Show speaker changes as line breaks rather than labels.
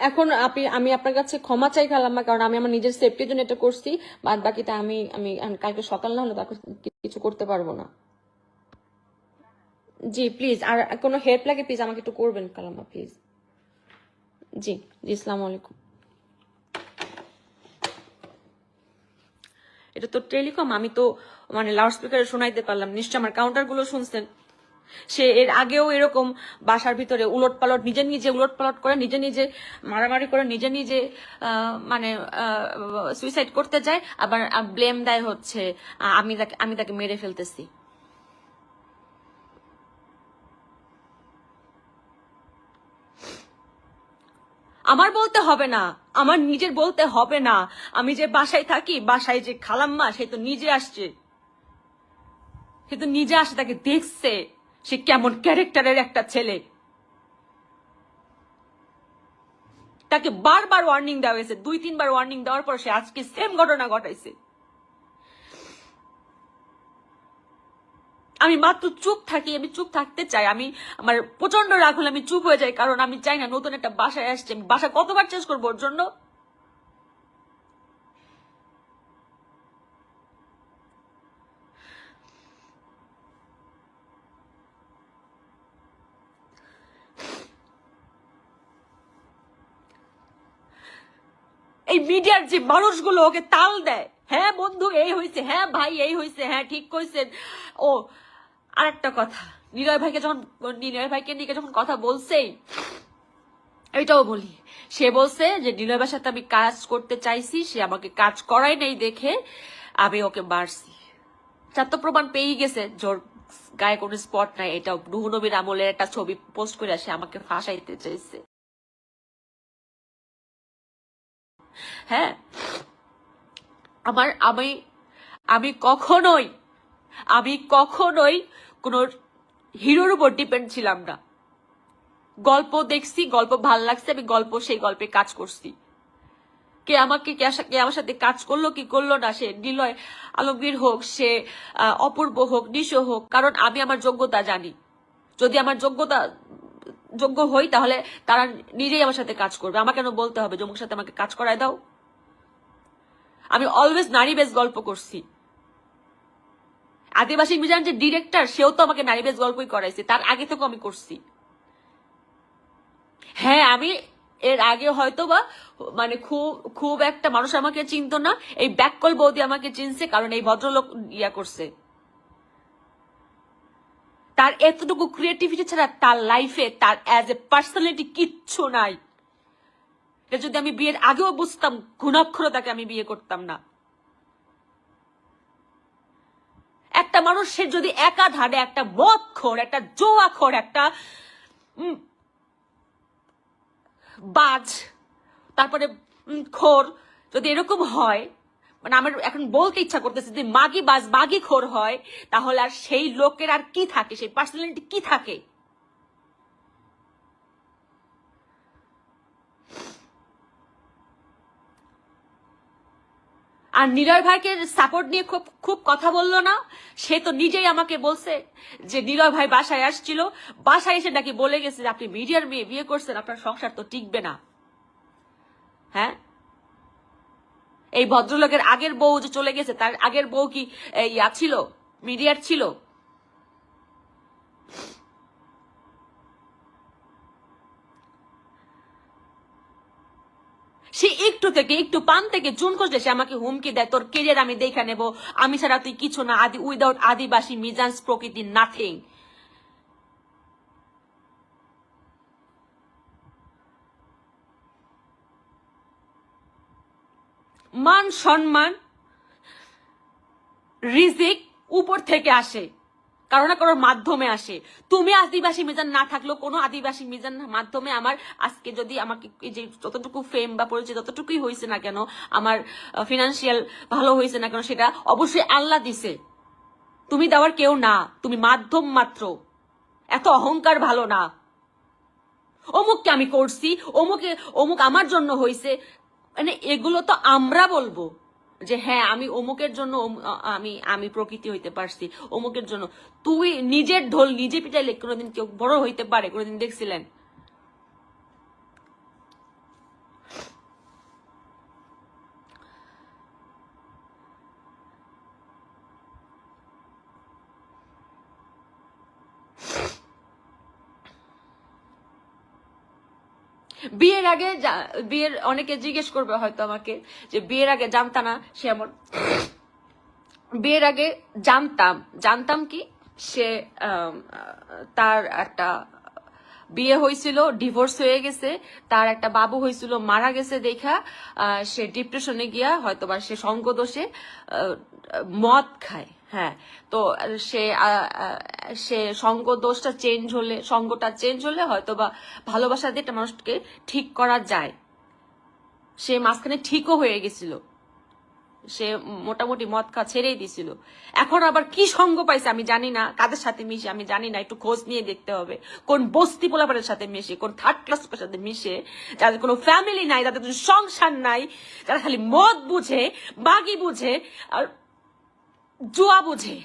এখন আপনি, আমি আপনার কাছে ক্ষমা চাই খালাম্মা, কারণ আমি আমার নিজের সেফটির জন্য এটা করছি, বাদ বাকিটা আমি আমি কালকে সকাল না হলে তাকে কিছু করতে পারব না। জি প্লিজ আর কোনো হেল্প লাগে প্লিজ আমাকে একটু করবেন কালাম্মা প্লিজ জি জি ইসলাম আলাইকুম। এটা তো টেলিকম আমি তো মানে লাউড স্পিকারে শোনাইতে পারলাম নিশ্চয় আমার কাউন্টারগুলো শুনছেন। সে এর আগেও এরকম বাসার ভিতরে উলট পালট নিজে নিজে উলট পালট করে, নিজে নিজে মারামারি করে, নিজে নিজে মানে সুইসাইড করতে যায়, আবার ব্লেম দেয় হচ্ছে আমি তাকে আমি তাকে মেরে ফেলতেছি। আমার বলতে হবে না, আমার নিজের বলতে হবে না, আমি যে বাসায় থাকি, বাসায় যে খালাম্মা, সে তো নিজে আসছে। সে তো নিজে আসে, তাকে দেখছে। সে কেমন ক্যারেক্টারের একটা ছেলে। তাকে বারবার ওয়ার্নিং দেওয়া হয়েছে। দুই, তিনবার ওয়ার্নিং দেওয়ার পর সে আজকে সেম ঘটনা ঘটাইছে। আমি মাত্র চুপ থাকি, আমি চুপ থাকতে চাই। আমি আমার প্রচণ্ড রাগ হলে আমি চুপ হয়ে যাই, কারণ আমি চাই না নতুন একটা বাসায় আসছে। আমি বাসা কতবার চেঞ্জ করব ওর জন্য? এই মিডিয়ার যে মানুষগুলো ওকে তাল দেয় হ্যাঁ বন্ধু, এই হয়েছে হ্যাঁ ভাই, এই হয়েছে হ্যাঁ ঠিক কইছেন। ও, আরেকটা কথা, নিলয় ভাইকে যখন, নিলয় ভাইকে নিয়ে যখন কথা বলছেই, এটাও বলি, সে বলছে যে, নিলয় ভাইয়ের সাথে আমি কাজ করতে চাইছি, সে আমাকে কাজ করাই নেই দেখে আমি ওকে মারছি। তার তো প্রমাণ পেয়েই গেছে, জোর গায়ে কোনো স্পট নাই এটা নুহনবীর আমলের একটা ছবি পোস্ট করে সে আমাকে ফাঁসাইতে চাইছে। হ্যাঁ? আমার, আমি আমি কখনোই আমি কখনোই কোনো হিরোর উপর ডিপেন্ড ছিলাম না। গল্প দেখছি, গল্প ভালো লাগছে, আমি গল্প, সেই গল্পে কাজ করছি। কে আমাকে, কে আমার সাথে কাজ করল, কি করল না, সে নিলয় আলমগীর হোক, সে অপূর্ব হোক, নিশো হোক, কারণ আমি আমার যোগ্যতা জানি। যদি আমার যোগ্যতা যোগ্য হই, তাহলে তারা নিজেই আমার সাথে কাজ করবে। আমার কেন বলতে হবে জমুর সাথে আমাকে কাজ করায় দাও। আমি অলওয়েজ নারী বেশ গল্প করছি। আদিবাসী মিজান যে ডিরেক্টর সেও তো আমাকে নারী বেশ গল্পই করাইছে। তার আগে থেকেও আমি করছি। হ্যাঁ আমি এর আগে হয়তো বা মানে খুব খুব একটা মানুষ আমাকে চিনতো না। এই ব্যাককল বৌদি আমাকে চিনছে, কারণ এই ভদ্রলোক ইয়া করছে। তার এতটুকু ক্রিয়েটিভিটি ছাড়া তার লাইফে তার অ্যাজ এ পার্সোনালিটি কিচ্ছু নাই। এটা যদি আমি বিয়ের আগেও বুঝতাম ঘুণাক্ষর তাকে আমি বিয়ে করতাম না। একটা মানুষের যদি একাধারে একটা মদ একটা জোয়া একটা বাজ, তারপরে খোর যদি এরকম হয় মানে আমার এখন বলতে ইচ্ছা করতেছে যদি মাগি বাজ মাগি খোর হয়, তাহলে আর সেই লোকের আর কি থাকে? সেই পার্সোনালিটি কি থাকে? আর নিলয় ভাইকে সাপোর্ট নিয়ে খুব খুব কথা বলল না? সে তো নিজেই আমাকে বলছে যে নিলয় ভাই বাসায় আসছিল। বাসায় এসে নাকি বলে গেছে যে আপনি মিডিয়ার মেয়ে বিয়ে করছেন, আপনার সংসার তো টিকবে না। হ্যাঁ? এই ভদ্রলোকের আগের বউ যে চলে গেছে, তার আগের বউ কি ইয়া ছিল? মিডিয়ার ছিল? সে একটু থেকে একটু পান থেকে জুন খসলে সে আমাকে হুমকি দেয়, তোর কেরিয়ার আমি দেখে নেব। আমি ছাড়া তুই কিছু না। আদি উইদাউট আদিবাসী মিজান্স প্রকৃতি নাথিং মান, সম্মান, রিজিক উপর থেকে আসে। কারও না কারোর মাধ্যমে আসে। তুমি আদিবাসী মিজান না থাকলেও কোনো আদিবাসী মিজান মাধ্যমে আমার আজকে যদি আমাকে যে যতটুকু ফেম বা পরিচয় যতটুকুই হয়েছে না কেন, আমার ফিনান্সিয়াল ভালো হয়েছে না কেন, সেটা অবশ্যই আল্লাহ দিছে। তুমি দেওয়ার কেউ না, তুমি মাধ্যম মাত্র। এত অহংকার ভালো না। অমুককে আমি করছি, অমুকে, অমুক আমার জন্য হয়েছে মানে এগুলো তো আমরা বলব যে হ্যাঁ আমি অমুকের জন্য আমি আমি প্রকৃতি হইতে পারছি, অমুকের জন্য। তুই নিজের ঢোল নিজে পিটাইলে কোনোদিন কেউ বড় হইতে পারে, কোনোদিন দেখছিলেন? বিয়ের আগে বিয়ের অনেকে জিজ্ঞেস করবে হয়তো আমাকে যে বিয়ের আগে জানতা না, সে এমন। বিয়ের আগে জানতাম। জানতাম কি, সে তার একটা বিয়ে হয়েছিল ডিভোর্স হয়ে গেছে, তার একটা বাবু হয়েছিল মারা গেছে দেখা সে ডিপ্রেশনে গিয়া হয়তোবা সে সঙ্গদোষে মদ খায়। হ্যাঁ তো সে সে সঙ্গ দোষটা চেঞ্জ হলে, সঙ্গটা চেঞ্জ হলে হয়তো বা ভালোবাসা দিয়ে একটা মানুষকে ঠিক করা যায়। সে মাঝখানে ঠিকও হয়ে গেছিল। সে মোটামুটি মদ খাওয়া ছেড়েই দিছিল। এখন আবার কি সঙ্গ পাইছে আমি জানি না, কাদের সাথে মিশে আমি জানি না, একটু খোঁজ নিয়ে দেখতে হবে। কোন বস্তি পোলাপারের সাথে মিশে, কোন থার্ড ক্লাস সাথে মিশে, যাদের কোনো ফ্যামিলি নাই, যাদের কোনো সংসার নাই, যারা খালি মদ বুঝে, বাগি বুঝে, আর জুয়া বুঝে।